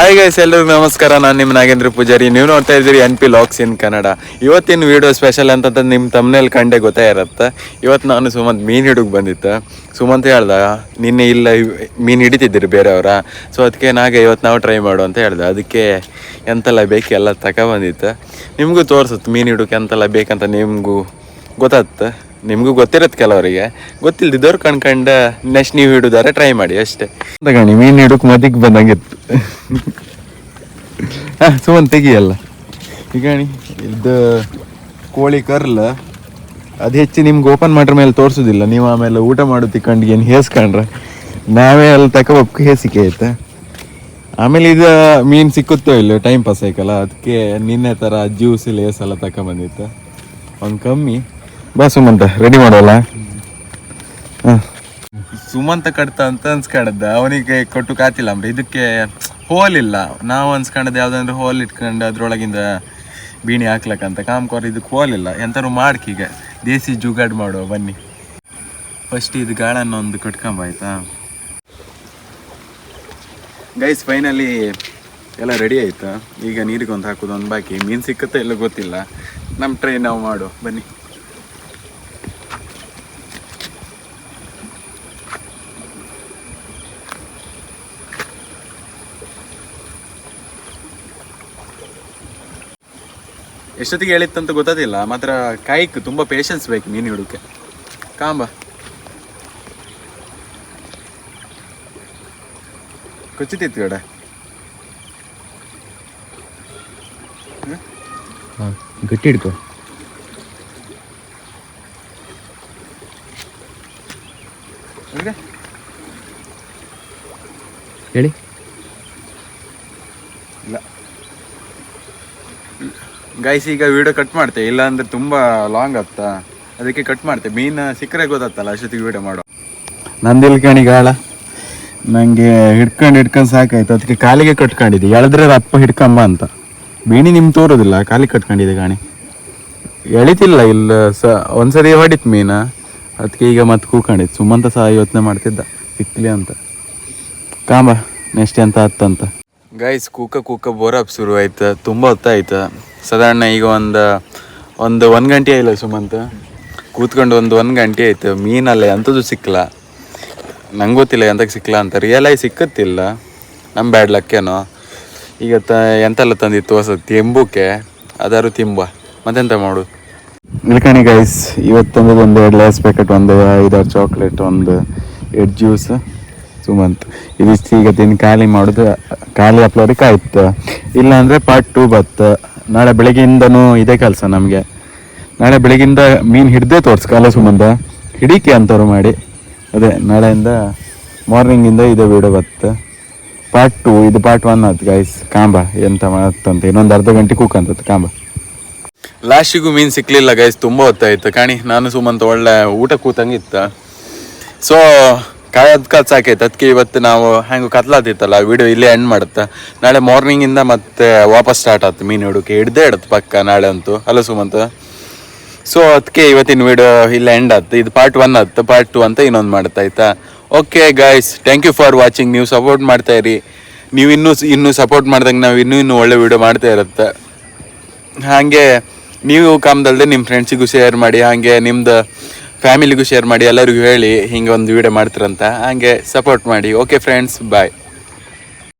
Hi guys ಎಲ್ಲರಿಗೂ ನಮಸ್ಕಾರ. ನಾನು ನಿಮ್ಮ ನಾಗೇಂದ್ರ ಪೂಜಾರಿ. ನೀವು ನೋಡ್ತಾ ಇದ್ದೀರಿ N P LOX in Kannada ಇವತ್ತಿನ ವಿಡಿಯೋ ಸ್ಪೆಷಲ್ ಅಂತಂದ್ರೆ ನಿಮ್ಮ ತಮ್ಮನೇಲಿ ಕಂಡೆ ಗೊತ್ತೇ ಇರತ್ತೆ. ಇವತ್ತು ನಾನು ಸುಮಂತ್ ಮೀನು ಹಿಡಿಗೆ ಬಂದಿತ್ತು ಸುಮಂತ್ ಹೇಳ್ದ, ನಿನ್ನೆ ಇಲ್ಲ, ಮೀನು ಹಿಡಿತಿದ್ದೀರಿ ಬೇರೆಯವರ. ಸೊ ಅದಕ್ಕೆ ನಾಗೆ ಇವತ್ತು ನಾವು ಟ್ರೈ ಮಾಡು ಅಂತ ಹೇಳ್ದೆ. ಅದಕ್ಕೆ ಎಂತೆಲ್ಲ ಬೇಕು ಎಲ್ಲ ತಗೊಬಂದಿತ್ತು ನಿಮಗೂ ತೋರಿಸುತ್ತೆ ಮೀನು ಹಿಡೋಕೆ ಎಂತೆಲ್ಲ ಬೇಕಂತ ನಿಮಗೂ ಗೊತ್ತಾಗುತ್ತೆ ನಿಮಗೂ ಗೊತ್ತಿರತ್ತೆ ಕೆಲವರಿಗೆ. ಗೊತ್ತಿಲ್ದಿದ್ದವ್ರು ಕಣ್ಕಂಡು ನೆಕ್ಸ್ಟ್ ನೀವು ಹಿಡಿದಾರೆ ಟ್ರೈ ಮಾಡಿ, ಅಷ್ಟೇ. ತಗಣಿ ಮೀನು ಹಿಡೋಕೆ ಮದಿಗೆ ಬಂದಂಗಿತ್ತು. ಹಾಂ ಸುಮನ್ ತೆಗಿಯಲ್ಲ. ಈಗ ಇದು ಕೋಳಿ ಕರ್ಲ, ಅದು ಹೆಚ್ಚು ನಿಮ್ಗೆ ಓಪನ್ ಮಾಡ್ರ ಮೇಲೆ ತೋರಿಸೋದಿಲ್ಲ. ನೀವು ಆಮೇಲೆ ಊಟ ಮಾಡು ತಿಕ್ಕಂಡು ಏನು ಹೇಸ್ಕೊಂಡ್ರೆ? ನಾವೇ ಅಲ್ಲಿ ತಗೋಬೇಕು ಹೇಸಿಕೆ ಆಯ್ತಾ ಆಮೇಲೆ ಇದು ಮೀನು ಸಿಕ್ಕುತ್ತೋ ಇಲ್ಲ ಟೈಮ್ ಪಾಸ್ ಆಯ್ಕಲ್ಲ ಅದಕ್ಕೆ ನಿನ್ನೆ ಥರ ಜ್ಯೂಸ್ ಲೇಸ್ ಎಲ್ಲ ತಗೊಂಬಂದಿತ್ತು ಒಂದು ಕಮ್ಮಿ. ಬಾ ಸುಮಂತ ರೆಡಿ ಮಾಡೋಲ್ಲ? ಸುಮಂತ ಕಟ್ತ ಅಂತ ಅನ್ಸ್ಕೊಂಡದ್ದ ಅವನಿಗೆ ಕೊಟ್ಟು ಕಾತಿಲ್ಲ ಅಂದ್ರೆ ಇದಕ್ಕೆ ಹೋಲ್ ಇಲ್ಲ. ನಾವು ಅನ್ಸ್ಕೊಂಡದ್ದು ಯಾವ್ದಂದ್ರೆ ಹೋಲ್ ಇಟ್ಕೊಂಡು ಅದ್ರೊಳಗಿಂದ ಬೀಣಿ ಹಾಕ್ಲಕ್ಕಂತ. ಕಾಮ್ಕೋರ್ ಇದಕ್ಕೆ ಹೋಲ್ ಇಲ್ಲ. ಎಂತಾರು ಮಾಡ್ಕೀಗ ದೇಸಿ ಜುಗಾಡ್ ಮಾಡುವ ಬನ್ನಿ. ಫಸ್ಟ್ ಇದು ಗಾಳನ್ನ ಒಂದು ಕಟ್ಕೊಂಬ, ಆಯ್ತಾ? ಗೈಸ್ ಫೈನಲಿ ಎಲ್ಲ ರೆಡಿ ಆಯ್ತಾ? ಈಗ ನೀರಿಗೆ ಒಂದು ಹಾಕೋದು ಒಂದು ಬಾಕಿ. ಮೀನು ಸಿಕ್ಕತ್ತೆ ಎಲ್ಲ ಗೊತ್ತಿಲ್ಲ. ನಮ್ಮ ಟ್ರೈ ನಾವು ಮಾಡು. ಬನ್ನಿ. ಎಷ್ಟೊತ್ತಿಗೆ ಹೇಳಿತ್ತಂತ ಗೊತ್ತಾದಿಲ್ಲ ಮಾತ್ರ ಕಾಯ್ಕ್ ತುಂಬ ಪೇಷನ್ಸ್ ಬೇಕು ಮೀನು ಹಿಡೋಕೆ ಕಾಂಬ. ಕೊಚ್ಚಿತಿತ್ತು ಕಡೆ ಗಟ್ಟಿ ಹಿಡ್ಕೊ ಹೇಳಿ. ಇಲ್ಲ. ಗೈಸ್ ಈಗ ವಿಡಿಯೋ ಕಟ್ ಮಾಡ್ತೇವೆ ಇಲ್ಲ ಅಂದ್ರೆ ತುಂಬ ಲಾಂಗ್ ಆಗ್ತಾ. ಅದಕ್ಕೆ ಕಟ್ ಮಾಡ್ತೇವೆ ಮೀನು ಸಿಕ್ಕರೆ ಗೊತ್ತಾಗ್ತಲ್ಲ, ಅಷ್ಟೊತ್ತಿಗೆ ವಿಡಿಯೋ ಮಾಡೋ ನಂದಿಲ್ ಕಣಿ ಗಾಳ? ನನಗೆ ಹಿಡ್ಕೊಂಡು ಹಿಡ್ಕೊಂಡು ಸಾಕಾಯ್ತು. ಅದಕ್ಕೆ ಕಾಲಿಗೆ ಕಟ್ಕೊಂಡಿದ್ದೆ ಎಳೆದ್ರೆ ಅಪ್ಪ ಹಿಡ್ಕೊಂಬ ಅಂತ. ಬೀಣಿ ನಿಮ್ಗೆ ತೋರೋದಿಲ್ಲ, ಕಾಲಿಗೆ ಕಟ್ಕೊಂಡಿದೆ ಗಾಣಿ ಎಳಿತಿಲ್ಲ, ಇಲ್ಲ ಸ, ಒಂದ್ಸರಿ ಹೊಡಿತ್ ಮೀನ. ಅದಕ್ಕೆ ಈಗ ಮತ್ತೆ ಕೂಕೊಂಡಿತ್ತು ಸುಮಂತ ಸಹ ಯೋಚನೆ ಮಾಡ್ತಿದ್ದ. ಸಿಕ್ಲಿ ಅಂತ. ಕಾಂಬ ನೆಕ್ಸ್ಟ್ ಎಂತ ಹತ್ತಂತ. ಗೈಸ್ ಕೂಕ ಕೂಕ ಬೋರಪ್ ಶುರು ಆಯ್ತು. ತುಂಬ ಹೊತ್ತಾಯ್ತು. ಸಾಧಾರಣ ಈಗ ಒಂದು ಒಂದು ಒಂದು ಗಂಟೆ ಇಲ್ಲ ಸುಮಂತ್. ಕೂತ್ಕೊಂಡು ಒಂದು ಒಂದು ಗಂಟೆ ಆಯ್ತು. ಮೀನಲ್ಲ ಎಂಥದ್ದು ಸಿಕ್ಕಲ್ಲ ನಂಗೆ ಗೊತ್ತಿಲ್ಲ ಎಂತಕ್ಕೆ ಸಿಕ್ಕಲ್ಲ ಅಂತ. ರಿಯಲ್ ಸಿಕ್ಕತ್ತಿಲ್ಲ. ನಮ್ಮ ಬ್ಯಾಡ್ ಲಕ್ಕೇನೋ ಈಗ ತ, ಎಂತೆಲ್ಲ ತಂದಿತ್ತು ಹೊಸ ತಿಂಬುಕೆ? ಅದಾರು ತಿಂಬ. ಮತ್ತೆಂತ ಮಾಡು? ನಿಲ್ಕಣಿ ಗೈಸ್ ಇವತ್ತೊಂದು ಒಂದು ಎರಡು ಲೇಸ್ ಪ್ಯಾಕೆಟ್ ಒಂದು ಐದಾರು ಚಾಕ್ಲೇಟ್ ಒಂದು ಎರಡು ಜ್ಯೂಸ್ ಸುಮಂತ್. ಇದಿಷ್ಟು ಈಗ ತಿಂದು ಖಾಲಿ ಮಾಡೋದು, ಖಾಲಿ ಅಪ್ಲೋಡಿಗೆ ಆಯ್ತು ಇಲ್ಲಾಂದರೆ ಪಾರ್ಟ್ ಟೂ ಬತ್ತು. ನಾಳೆ ಬೆಳಗ್ಗೆಯಿಂದನೂ ಇದೇ ಕೆಲಸ ನಮಗೆ. ನಾಳೆ ಬೆಳಗ್ಗಿಂದ ಮೀನು ಹಿಡ್ದೇ ಕಾಲ ಸುಮಂತ. ಹಿಡಿಕೆ ಅಂತವ್ರು ಮಾಡಿ. ಅದೇ, ನಾಳೆಯಿಂದ ಮಾರ್ನಿಂಗಿಂದ ಇದೇ ವಿಡಿಯೋ ಬತ್ತು ಪಾರ್ಟ್ ಟು ಇದು ಪಾರ್ಟ್ ಒನ್ ಆಯ್ತು ಗೈಸ್ ಕಾಂಬ, ಎಂತ ಮಾತಂತ ಇನ್ನೊಂದು ಅರ್ಧ ಗಂಟೆ ಕೂಕಂತತ್ತು ಕಾಂಬ. ಲಾಸ್ಟಿಗೂ ಮೀನು ಸಿಕ್ಕಲಿಲ್ಲ ಗೈಸ್ ತುಂಬ ಹೊತ್ತಾಯ್ತು. ಕಾಣಿ, ನಾನು ಸುಮಂತ ಒಳ್ಳೆ ಊಟ ಕೂತಂಗಿತ್ತ ಸೊ ಕಾಯದ್ ಕಾಲ್ ಸಾಕೈತೆ. ಅದಕ್ಕೆ ಇವತ್ತು ನಾವು ಹೆಂಗೆ ಕತ್ಲಾತಿತ್ತಲ್ಲ ವಿಡಿಯೋ ಇಲ್ಲೇ ಎಂಡ್ ಮಾಡುತ್ತೆ? ನಾಳೆ ಮಾರ್ನಿಂಗಿಂದ ಮತ್ತೆ ವಾಪಸ್ ಸ್ಟಾರ್ಟ್ ಆಯ್ತು ಮೀನು ಹಿಡೋಕೆ. ಹಿಡ್ದೇ ಇಡತ್ತೆ ಪಕ್ಕ ನಾಳೆ ಅಂತೂ. ಅಲ್ಲ ಸುಮಂತ? ಸೊ ಅದಕ್ಕೆ ಇವತ್ತಿನ ವಿಡಿಯೋ ಇಲ್ಲೇ ಎಂಡ್ ಆಯ್ತು ಇದು ಪಾರ್ಟ್ ಒನ್ ಆಯ್ತು ಪಾರ್ಟ್ ಟು ಅಂತ ಇನ್ನೊಂದು ಮಾಡ್ತಾ ಆಯ್ತಾ okay guys thank you for watching ನೀವು ಸಪೋರ್ಟ್ ಮಾಡ್ತಾ ಇರಿ. ನೀವು ಇನ್ನೂ ಇನ್ನೂ ಸಪೋರ್ಟ್ ಮಾಡ್ದಂಗೆ ನಾವು ಇನ್ನೂ ಇನ್ನೂ ಒಳ್ಳೆ ವಿಡಿಯೋ ಮಾಡ್ತಾ ಇರುತ್ತೆ. ಹಾಗೆ, ನೀವು ಕಾಮ್ದಲ್ಲದೆ ನಿಮ್ಮ ಫ್ರೆಂಡ್ಸಿಗೂ ಶೇರ್ ಮಾಡಿ. ಹಾಗೆ ನಿಮ್ದು ಫ್ಯಾಮಿಲಿಗೂ ಶೇರ್ ಮಾಡಿ, ಎಲ್ಲರಿಗೂ ಹೇಳಿ ಹಿಂಗೆ ಒಂದು ವಿಡಿಯೋ ಮಾಡ್ತೀರಂತ. ಹಾಗೆ ಸಪೋರ್ಟ್ ಮಾಡಿ. Okay friends bye